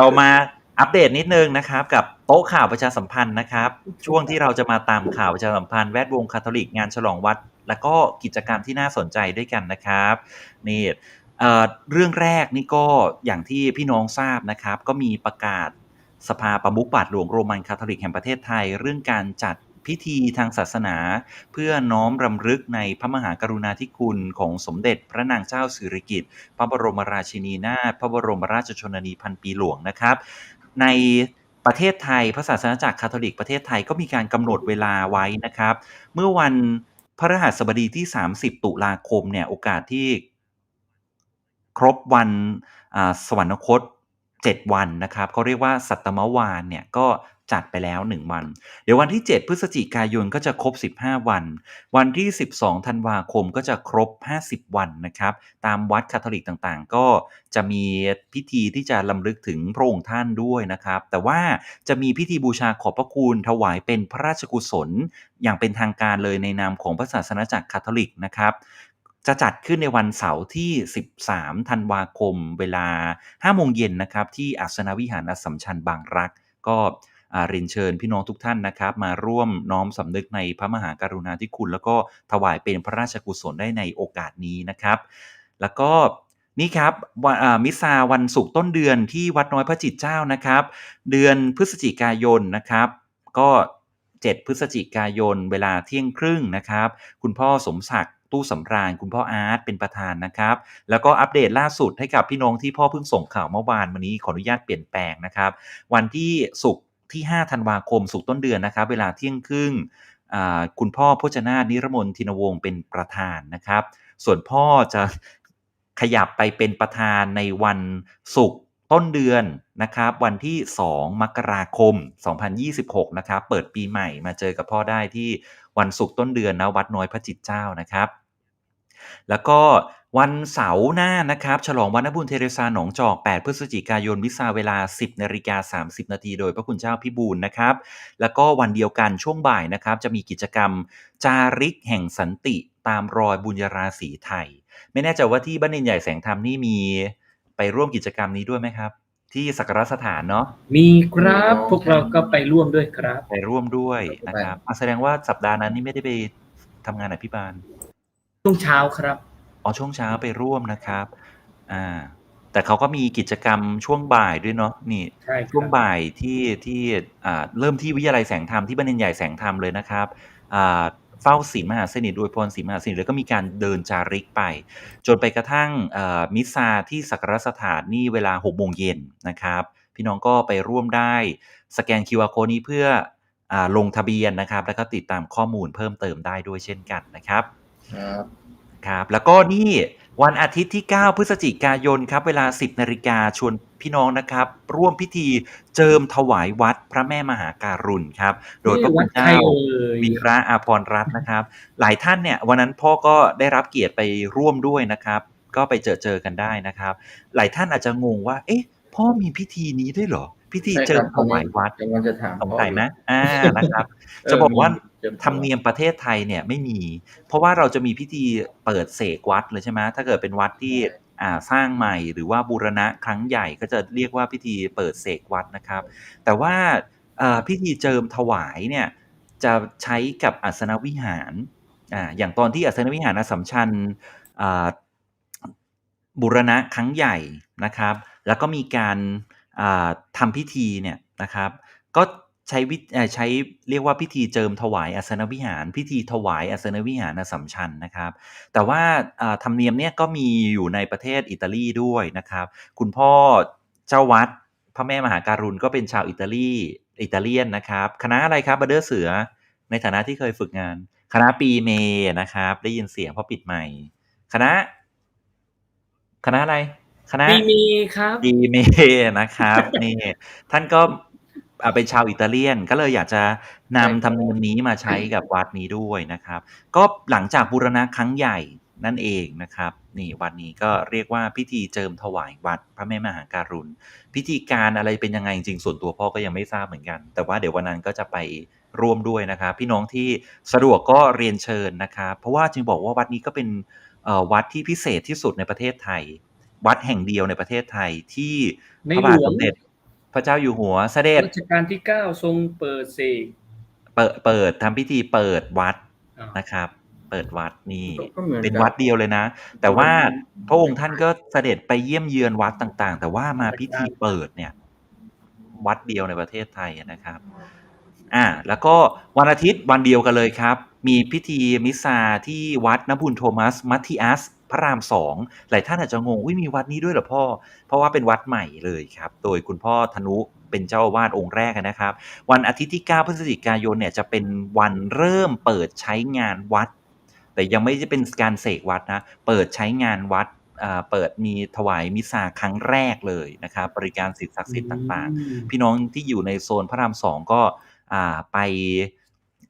เรามาอัปเดตนิดนึงนะครับ กับโต๊ะข่าวประชาสัมพันธ์นะครับ ช่วงที่เราจะมาตามข่าวประชาสัมพันธ์แวดวงคาทอลิกงานฉลองวัด แล้วก็กิจกรรมที่น่าสนใจด้วยกันนะครับนี่เอ่อเรื่องแรกนี่ก็อย่างที่พี่น้องทราบนะครับ ก็มีประกาศสภาประมุขบาทหลวงโรมันคาทอลิกแห่งประเทศไทย เรื่องการจัด พิธีทางศาสนา เพื่อน้อมรำลึกในพระมหากรุณาธิคุณของสมเด็จพระนางเจ้าสิริกิติ์พระบรมราชินีนาถพระบรมราชชนนีพันปีหลวงนะครับ ในประเทศไทยพระศาสนาจักรคาทอลิกประเทศไทยก็มีการกำหนดเวลาไว้นะครับ เมื่อวันพระรหัสบดีที่ 30 ตุลาคมเนี่ยโอกาสที่ครบวันสวรรคต 7 วันนะครับเขาเรียกว่าสัตตมวานเนี่ยก็จัดไปแล้ว 1 วัน เดี๋ยววันที่ 7 พฤศจิกายนก็จะครบ 15 วัน วันที่ 12 ธันวาคมก็จะครบ 50 วันนะครับ ตามวัดคาทอลิกต่างๆ ก็จะมีพิธีที่จะลำลึกถึงพระองค์ท่านด้วยนะครับ แต่ว่าจะมีพิธีบูชาขอบพระคุณถวายเป็นพระราชกุศล อย่างเป็นทางการเลยในนามของพระศาสนาจักรคาทอลิกนะครับ จะจัดขึ้นในวันเสาร์ที่ 13 ธันวาคม เวลา 5 โมงเย็นนะครับ ที่อัศนวิหารอัสสัมชัญบางรัก ก็เรียนเชิญพี่น้องทุกท่านนะครับ มาร่วมน้อมสำนึกในพระมหากรุณาธิคุณ แล้วก็ถวายเป็นพระราชกุศลได้ในโอกาสนี้นะครับ แล้วก็นี่ครับมิสซาวันศุกร์ต้นเดือนที่วัดน้อยพระจิตเจ้านะครับ เดือนพฤศจิกายนนะครับ ก็ 7 พฤศจิกายนเวลาเที่ยงครึ่งนะครับ คุณพ่อสมศักดิ์ ตู้สำราญคุณพ่ออาร์ตเป็นประธานนะครับ แล้วก็อัปเดตล่าสุดให้กับพี่น้องที่พ่อเพิ่งส่งข่าวเมื่อวานวันนี้ขออนุญาตเปลี่ยนแปลงนะครับ วันที่ศุกร์ที่ 5 ธันวาคมศุกร์ต้นเดือนนะครับ เวลาเที่ยงครึ่งคุณพ่อพจนานิรมนทินวงศ์เป็นประธานนะครับ ส่วนพ่อจะขยับไปเป็นประธานในวันศุกร์ต้นเดือนนะครับวันที่ 2 มกราคม 2026 นะครับ เปิดปีใหม่มาเจอกับพ่อได้ที่วันศุกร์ต้นเดือนนะวัดน้อยพระจิตเจ้านะครับ แล้วก็วันเสาร์หน้านะครับ ฉลองวันนบุญเทเรซาหนองจอก 8 พฤศจิกายนมิซาเวลา 10นาฬิกา30 นาทีโดยพระคุณเจ้าพิบูลนะครับ แล้วก็วันเดียวกันช่วงบ่ายนะครับ จะมีกิจกรรมจาริกแห่งสันติตามรอยบุญญาราศีไทย ไม่แน่ใจว่าที่บ้านเนนใหญ่แสงธรรมนี่มีไปร่วมกิจกรรมนี้ด้วยไหมครับ ที่สักการะสถานเนาะมีครับพวกเราก็ไปร่วมด้วยครับ ไปร่วมด้วยนะครับอะแสดงว่าสัปดาห์นั้นนี่ไม่ได้ไปทำงานอภิบาล ช่วงเช้าครับ อ๋อ ช่วงเช้าไปร่วมนะครับ อ่า แต่เขาก็มีกิจกรรมช่วงบ่ายด้วยเนาะ นี่ ใช่ครับช่วงบ่ายที่ที่ อ่า เริ่มที่วิทยาลัยแสงธรรมที่บันเนนใหญ่แสงธรรมเลยนะครับ อ่า เฝ้าศีลมหาสนิทโดยพรศีลมหาสนิทแล้วก็มีการเดินจาริกไป จนไปกระทั่ง เอ่อ มิสซาที่สักการะสถานนี่เวลา6โมงเย็นนะครับ พี่น้องก็ไปร่วมได้สแกน QR code นี้เพื่ออาลงทะเบียนนะครับ แล้วก็ติดตามข้อมูลเพิ่มเติมได้ด้วยเช่นกันนะครับ ครับครับ แล้วก็นี่วันอาทิตย์ที่ 9 พฤศจิกายนครับ เวลา 10นาฬิกาชวนพี่น้องนะครับ ร่วมพิธีเจิมถวายวัดพระแม่มหาการุณครับ โดยพระวัคุดณไทเจ้ายเอ่ยวีระอาพรรัตน์นะครับ หลายท่านเนี่ยวันนั้นพ่อก็ได้รับเกียรติไปร่วมด้วยนะครับ ก็ไปเจอเจอกันได้นะครับ หลายท่านอาจจะงงว่า เอ๊ะ พ่อมีพิธีนี้ด้วยเหรอ พิธีใช่เจิครัมบถวายวัดกำลังจะถามสงสัยไหมอ่านะครับเออจะบอกว่าเจิมธรรมเนียมประเทศไทยเนี่ยไม่มี เพราะว่าเราจะมีพิธีเปิดเสกวัดเลยใช่ไหมถ้าเกิดเป็นวัดที่อ่าสร้างใหม่หรือว่าบูรณะครั้งใหญ่ก็จะเรียกว่าพิธีเปิดเสกวัดนะครับ แต่ว่าเอ่อพิธีเจิมถวายเนี่ยจะใช้กับอัสนวิหารอ่าอย่างตอนที่อัสนวิหารอสสัมชัญอ่าบูรณะครั้งใหญ่นะครับ แล้วก็มีการ อ่าทำพิธีเนี่ยนะครับ ก็ใช้วิใช้เรียกว่าพิธีเจิมถวายอัสนวิหาร พิธีถวายอัสนวิหารสัมชัญนะครับ แต่ว่าธรรมเนียมเนี่ยก็มีอยู่ในประเทศอิตาลีด้วยนะครับ คุณพ่อเจ้าวัดพระแม่มหาการุณก็เป็นชาวอิตาลีอิตาเลียนนะครับ คณะอะไรครับบัเดอร์เสือในฐานะที่เคยฝึกงาน คณะปีเมนะครับ ได้ยินเสียงพราะปิดใหม่ คณะ คณะอะไร คณะมีมีครับดีเมนะครับ นี่ ท่านก็อ่าเป็นชาวอิตาเลียนก็เลยอยากจะนำธรรมเนียมนี้มาใช้กับวัดนี้ด้วยนะครับ ก็หลังจากบูรณะครั้งใหญ่นั่นเองนะครับ นี่วันนี้ก็เรียกว่าพิธีเจิมถวายวัดพระแม่มหาการุณ พิธีการอะไรเป็นยังไงจริงๆส่วนตัวพ่อก็ยังไม่ทราบเหมือนกัน แต่ว่าเดี๋ยววันนั้นก็จะไปร่วมด้วยนะครับ พี่น้องที่สะดวกก็เรียนเชิญนะครับ เพราะว่าจึงบอกว่าวัดนี้ก็เป็นเอ่อวัดที่พิเศษที่สุดในประเทศไทย วัดแห่งเดียวในประเทศไทยที่ในพระบาทหลวสงมเด็จ พระเจ้าอยู่หัวเสด็จรัชกาลที่เก้าทรงเปิดเสกเปิดเปิดทำพิธีเปิดวัดอ่านะครับ เปิดวัดนี่ก็เหมือนเป็นกับวัดเดียวเลยนะ แต่ว่าพระองค์ท่านก็เสด็จไปเยี่ยมเยือนวัดต่าง ๆ แต่ว่ามาพิธีเปิดเนี่ย วัดเดียวในประเทศไทยนะครับอ่าแล้วก็วันอาทิตย์วันเดียวกันเลยครับ มีพิธีมิสซาที่วัดนบุญโทมัสมัตติอัส พระรามสองหลายท่านอาจจะงงอุ้ยมีวัดนี้ด้วยเหรอพ่อ เพราะว่าเป็นวัดใหม่เลยครับ โดยคุณพ่อธนุเป็นเจ้าอาวาสองค์แรกนะครับ วันอาทิตย์ที่ 9 พฤศจิกายนเนี่ยจะเป็นวันเริ่มเปิดใช้งานวัด แต่ยังไม่ได้เป็นการเสกวัดนะเปิดใช้งานวัดอ่าเปิดมีถวายมิสซาครั้งแรกเลยนะครับบริการสิทธิศักดิ์สิทธิ์ต่างๆอืมพี่น้องที่อยู่ในโซนพระรามสองก็อ่าไป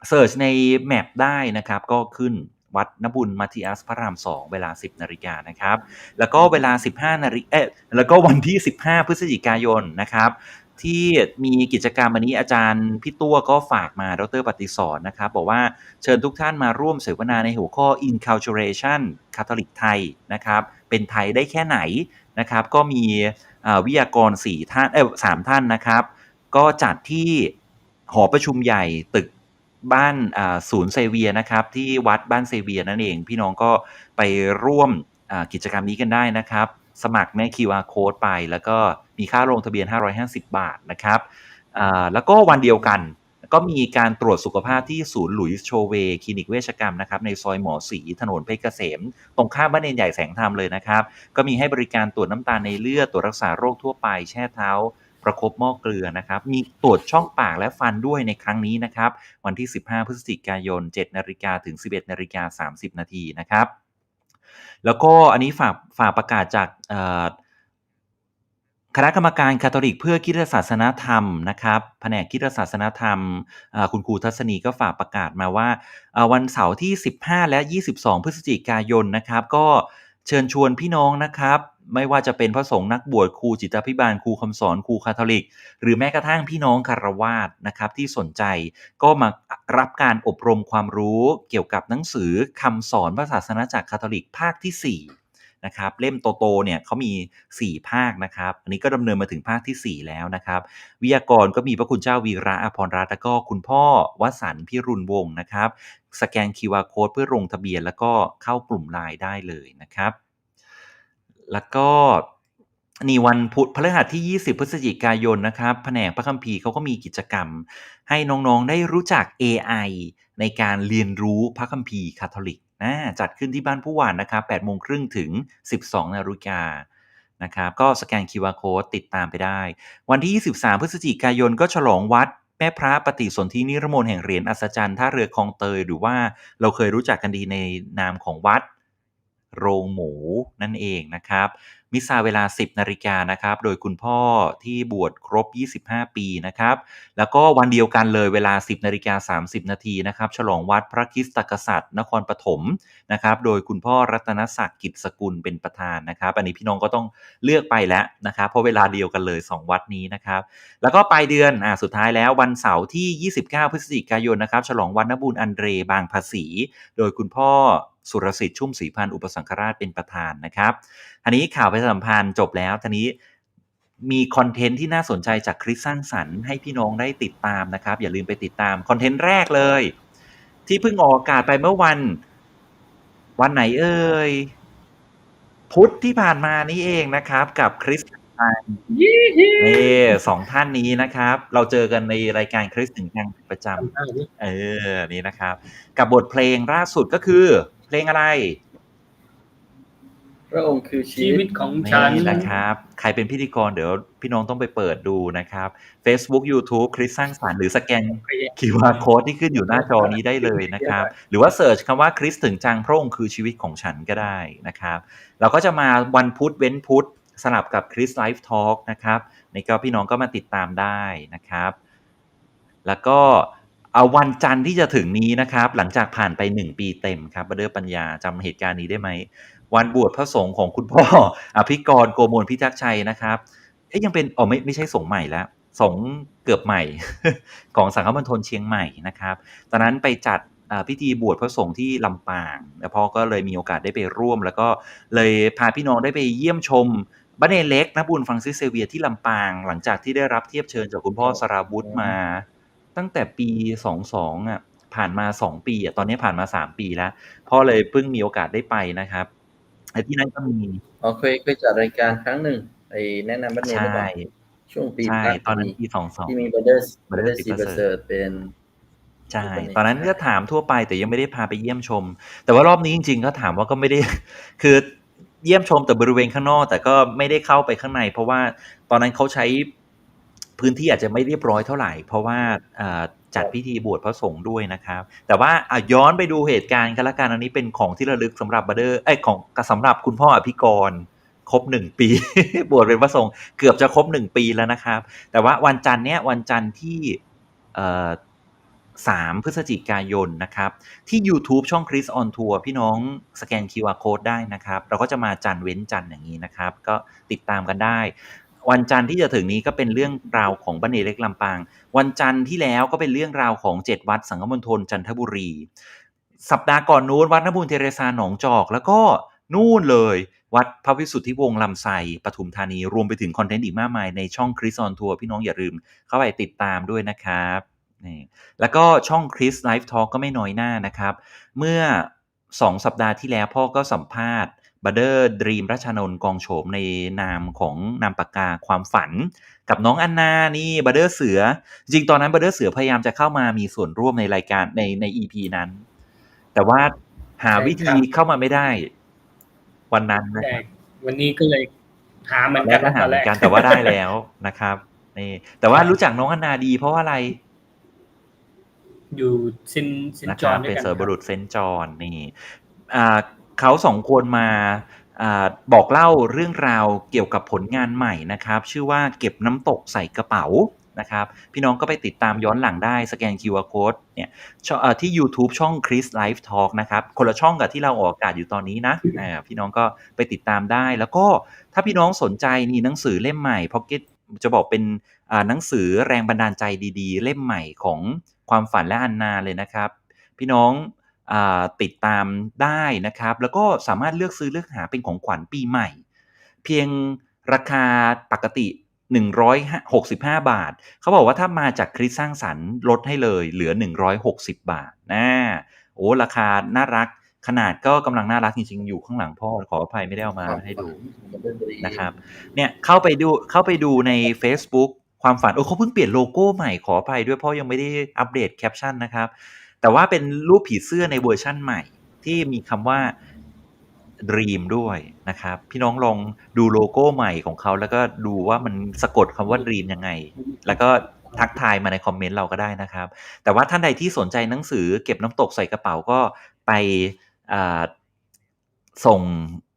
เสิร์ชในแมปได้นะครับ ก็ขึ้น วัดนบุญมาทิอัสพระรามสองเวลา 10นาฬิกานะครับ แล้วก็เวลา 15นาฬิกาเอ๊ะแล้วก็วันที่ 15 พฤศจิกายนนะครับที่มีกิจกรรมวันนี้อาจารย์พี่ตัวก็ฝากมาดรปฏิสอนนะครับ บอกว่าเชิญทุกท่านมาร่วมเสวนาในหัวข้อ Inculturation คาทอลิกไทยนะครับ เป็นไทยได้แค่ไหนนะครับ ก็มีวิทยากรสี่ท่านเออสามท่านนะครับ ก็จัดที่หอประชุมใหญ่ตึก บ้านศูนย์เซเวียนะครับ ที่วัดบ้านเซเวียนั่นเอง พี่น้องก็ไปร่วมกิจกรรมนี้กันได้นะครับ สมัครใน QR code ไป แล้วก็มีค่าลงทะเบียน 550 บาทนะครับแล้วก็วันเดียวกันก็มีการตรวจสุขภาพที่ศูนย์หลุยส์โชเวคลินิกเวชกรรมนะครับในซอยหมอสีถนนเพชรเกษม ตรงข้ามบ้านเนนใหญ่แสงธรรมเลยนะครับ ก็มีให้บริการตรวจน้ำตาลในเลือดตรวจรักษาโรคทั่วไปแช่เท้า ประคบหม้อเกลือนะครับ มีตรวจช่องปากและฟันด้วยในครั้งนี้นะครับ วันที่ 15 พฤศจิกายน 7 นาฬิกาถึง 11 นาฬิกา 30 นาทีนะครับ แล้วก็อันนี้ฝากฝากประกาศจากคณะกรรมการคาทอลิกเพื่อคริสตศาสนธรรมนะครับแผนกคริสตศาสนธรรม คุณครูทัศนีก็ฝากประกาศมาว่าวันเสาร์ที่ 15 และ 22 พฤศจิกายนนะครับ ก็ เชิญชวนพี่น้องนะครับ ไม่ว่าจะเป็นพระสงฆ์นักบวชครูจิตพิบาลครูคำสอนครูคาทอลิก หรือแม้กระทั่งพี่น้องคารวาสนะครับที่สนใจก็มารับการอบรมความรู้เกี่ยวกับหนังสือคำสอนพระศาสนาจากคาทอลิกภาคที่ 4 นะครับเล่มโตๆเนี่ยเขามี 4 ภาคนะครับอันนี้ก็ดำเนินมาถึงภาคทีสี่ 4 แล้วนะครับวิทยากรก็มีพระคุณเจ้าวีระอภรรัตน์แล้วก็คุณพ่อวสันพิรุณวงศ์นะครับสแกน QR Code เพื่อลงทะเบียนแล้วก็เข้ากลุ่มไลน์ได้เลยนะครับแล้วก็นี่วันพุธพฤหัสที่ 20 พฤศจิกายนนะครับแผนกพระคัมภีร์เขาก็มีกิจกรรม ให้น้องๆได้รู้จัก AI ในการเรียนรู้พระคัมภีร์คาทอลิก นะจัดขึ้นที่บ้านผู้หวานนะครับ8โมงครึ่งถึง 12นาฬิกานะครับก็สแกน QR Code ติดตามไปได้ วันที่ 23 พฤศจิกายนก็ฉลองวัดแม่พระปฏิสนธินิรมนต์แห่งเหรียญอัศจรรย์ท่าเรือคลองเตย หรือว่าเราเคยรู้จักกันดีในนามของวัด โรงหมูนั่นเองนะครับ มิซาเวลา 10นาฬิกานะครับ โดยคุณพ่อที่บวชครบ 25 ปีนะครับ แล้วก็วันเดียวกันเลยเวลา 10นาฬิกา30 นาทีนะครับ ฉลองวัดพระคิสตกษัตริย์นครปฐมนะครับ โดยคุณพ่อรัตนศักดิ์กิจสกุลเป็นประธานนะครับ อันนี้พี่น้องก็ต้องเลือกไปแล้วนะครับ เพราะเวลาเดียวกันเลย 2 วัดนี้นะครับ แล้วก็ปลายเดือนอ่าสุดท้ายแล้ววันเสาร์ที่ 29 พฤศจิกายนนะครับ ฉลองวันนบุญอันเดรบางภาษี โดยคุณพ่อ สุรสิทธิ์ชุ่มศรีพันธ์อุปสังฆราชเป็นประธานนะครับทีนี้ข่าวประชาสัมพันธ์จบแล้วทีนี้มีคอนเทนต์ที่น่าสนใจจากคริสสร้างสรรค์ให้พี่น้องได้ติดตามนะครับ อย่าลืมไปติดตามคอนเทนต์แรกเลย ที่เพิ่งออกอากาศไปเมื่อวัน วันไหนเอ่ยพุธที่ผ่านมานี่เองนะครับ กับคริสยี่ฮีนี่สองท่านนี้นะครับ เราเจอกันในรายการคริสถึงจังเป็นประจำเออนี่นะครับ กับบทเพลงล่าสุดก็คือ เพลงอะไร พระองค์คือชีชีวิวิตตของฉันนี่นะครับ ใครเป็นพิธีกรเดี๋ยวพี่น้องต้องไปเปิดดูนะครับ Facebook YouTube คริสสร้างสรรค์หรือสแกน QR Code ที่ขึ้นอยู่หน้าจอนี้ได้เลยนะครับ หรือว่าเสิร์ชคำว่าคริสถึงจังพระองค์คือชีวิตของฉันก็ได้นะครับ เราก็จะมาวันพุธเว้นพุธสลับกับคริสไลฟ์ทอล์กนะครับนี่ก็พี่น้องก็มาติดตามได้นะครับ แล้วก็ เอาวันจันทร์ที่จะถึงนี้นะครับ หลังจากผ่านไป1ปีเต็มครับบเดอร์ปัญญาจำเหตุการณ์นี้ได้ไหม วันบวชพระสงฆ์ของคุณพ่อ อภิกรโกมลพิทักษ์ชัยนะครับเอ๊ยยังเป็นอ๋อไม่ไม่ใช่สงฆ์ใหม่แล้วสงฆ์เกือบใหม่ ของสังฆมณฑลเชียงใหม่นะครับ ตอนนั้นไปจัดพิธีบวชพระสงฆ์ที่ลำปาง แล้วพ่อก็เลยมีโอกาสได้ไปร่วม แล้วก็เลยพาพี่น้องได้ไปเยี่ยมชมบันเนเล็กนะบุญฟรังซิสเซเวียที่ลำปาง หลังจากที่ได้รับเทียบเชิญจากคุณพ่อสราวุธมา ตั้งแต่ปี22อะผ่านมา2ปีอะตอนนี้ผ่านมา3ปีแล้วพ่อเลยเพิ่งมีโอกาสได้ไปนะครับไอ้ที่นั่นก็มีอ๋อเคยเคยจัดรายการครั้งหนึ่งไอ้แนะนำบันเนใช่หรือเปล่าช่วงปีใช่พักตอนนั้นมีปีที่22มีบัตเตอร์บัต Brothers เตอร์ซี Steve ประเสริฐเป็นใช่เป็นคนนี้ตอนนั้นก็ถามทั่วไปแต่ยังไม่ได้พาไปเยี่ยมชม แต่ว่ารอบนี้จริง ๆ ก็ถามว่าก็ไม่ได้ คือเยี่ยมชมแต่บริเวณข้างนอก แต่ก็ไม่ได้เข้าไปข้างใน เพราะว่าตอนนั้นเขาใช้ พื้นที่อาจจะไม่เรียบร้อยเท่าไหร่ เพราะว่าอ่าจัดพิธีบวชพระสงฆ์ด้วยนะครับ แต่ว่าอะย้อนไปดูเหตุการณ์กันละกันอันนี้เป็นของที่ระลึกสำหรับบัตเดอร์เอ้ยของสำหรับคุณพ่ออภิกรครบหนึ่งปี บวชเป็นพระสงฆ์เกือบจะครบหนึ่งปีแล้วนะครับ แต่ว่าวันจันทร์เนี้ยวันจันทร์ที่เอ่อสามพฤศจิกายนนะครับ ที่ YouTube ช่อง Chris on Tour พี่น้องสแกน QR Code ได้นะครับ เราก็จะมาจันทร์เว้นจันทร์อย่างนี้นะครับ ก็ติดตามกันได้ วันจันทร์ที่จะถึงนี้ก็เป็นเรื่องราวของบันเนเล็กลำปาง วันจันทร์ที่แล้วก็เป็นเรื่องราวของ7วัดสังฆมณฑลจันทบุรี สัปดาห์ก่อนนู้นวัดนบุญเทเรซาหนองจอก แล้วก็นู่นเลย วัดพระวิสุทธิวงศ์ลำไส้ปทุมธานีรวมไปถึงคอนเทนต์อีกมากมายในช่องคริสออนทัวร์พี่น้องอย่าลืมเข้าไปติดตามด้วยนะครับนี่แล้วก็ช่องคริสไลฟ์ทอ l k ก็ไม่น้อยหน้านะครับ เมื่อ 2 สัปดาห์ที่แล้วพ่อก็สัมภาษณ์ บัตเดอร์ดรีมรัชนนท์กองโฉมในนามของนามปากกาความฝัน กับน้องอันนานี่บัตเดอร์เสือ จริงๆตอนนั้นบัตเดอร์เสือพยายามจะเข้ามามีส่วนร่วมในรายการในใน EP นั้น แต่ว่าหาวิธีเข้ามาไม่ได้ วันนั้นนะแต่ครับวันนี้ก็เลยหาเหมือนแล้กัวนก็หาตอนเหแรมือกนกันแต่ว่าได้แล้วนะครับนี่แต่ว่ารู้จักน้องอันนาดีเพราะว่าอะไร อยู่ซินซินนะจคอรันบด้วเป็ยนกันเซอร์คบรับรุษเซนต์จอห์นนี่อ่า เขาสองคนมาอบอกเล่าเรื่องราวเกี่ยวกับผลงานใหม่นะครับ ชื่อว่าเก็บน้ำตกใส่กระเป๋านะครับ พี่น้องก็ไปติดตามย้อนหลังได้สแกน QR Code เนี่ยที่ YouTube ช่อง Chris Live Talk นะครับ คนละช่องกับที่เราออกอากาศอยู่ตอนนี้นะพี่น้องก็ไปติดตามได้ แล้วก็ถ้าพี่น้องสนใจนี่หนังสือเล่มใหม่ Pocket จะบอกเป็นหนังสือแรงบันดาลใจดี ๆ เล่มใหม่ของความฝันและอันนาเลยนะครับ พี่น้อง ติดตามได้นะครับ แล้วก็สามารถเลือกซื้อเลือกหาเป็นของขวัญปีใหม่ เพียงราคาปกติ 165 บาท เขาบอกว่าถ้ามาจากคริสสร้างสรรค์ลดให้เลยเหลือ 160 บาทนะโอ้ราคาน่ารักขนาดก็กำลังน่ารักจริงๆ อยู่ข้างหลังพ่อ ขออภัยไม่ได้เอามาให้ดูบัตเตอร์ดรีมนะครับเนี่ยเข้าไปดูเข้าไปดูใน Facebook ความฝัน โอ้เขาเพิ่งเปลี่ยนโลโก้ใหม่ขออภัยด้วยเพราะยังไม่ได้อัปเดตแคปชั่นนะครับ แต่ว่าเป็นรูปผีเสื้อในเวอร์ชั่นใหม่ ที่มีคำว่า Dream ด้วยนะครับ พี่น้องลองดูโลโก้ใหม่ของเขาแล้วก็ดูว่ามันสะกดคำว่า Dream ยังไง แล้วก็ทักทายมาในคอมเมนต์เราก็ได้นะครับ แต่ว่าท่านใดที่สนใจหนังสือเก็บน้ำตกใส่กระเป๋าก็ไปส่ง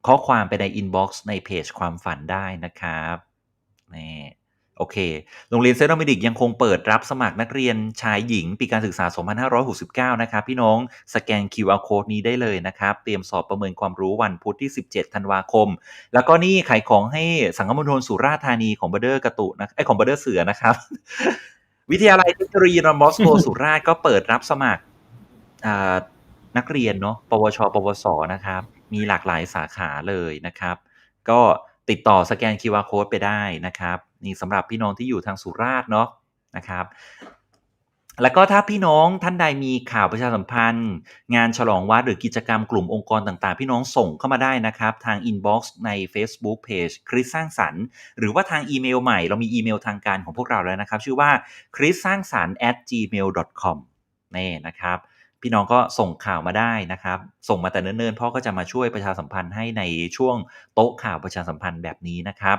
ข้อความไปในอินบ็อกซ์ในเพจความฝันได้นะครับนี่ โอเค โรงเรียนเซนต์โดมินิกยังคงเปิดรับสมัครนักเรียนชายหญิง ปีการศึกษา 2569 นะครับพี่น้องสแกน QR Code นี้ได้เลยนะครับ เตรียมสอบประเมินความรู้วันพุธที่ 17 ธันวาคม แล้วก็นี่ขายของให้สังคมณฑลสุราษฎร์ธานีของบเดอร์กระตุนะไอของบเดอร์เสือนะครับ วิทยาลัยเทคโนโลยีรอนบอสโกสุราษฎร์ก็เปิดรับสมัครนักเรียนเนาะปวช ปวสนะครับ มีหลากหลายสาขาเลยนะครับ ก็ติดต่อสแกน QR Code ไปได้นะครับ นี่สำหรับพี่น้องที่อยู่ทางสุราษฎร์เนาะนะครับแล้วก็ถ้าพี่น้องท่านใดมีข่าวประชาสัมพันธ์ งานฉลองวัดหรือกิจกรรมกลุ่มองค์กรต่างๆ พี่น้องส่งเข้ามาได้นะครับ ทาง inbox ใน Facebook Page คริสสร้างสรรค์หรือว่าทางอีเมลใหม่ เรามีอีเมลทางการของพวกเราแล้วนะครับ ชื่อว่า c h r i s s a n g s a n at gmail com นี่นะครับ พี่น้องก็ส่งข่าวมาได้นะครับ ส่งมาแต่เนิ่นๆพ่อก็จะมาช่วยประชาสัมพันธ์ให้ในช่วงโต๊ะข่าวประชาสัมพันธ์แบบนี้นะครับ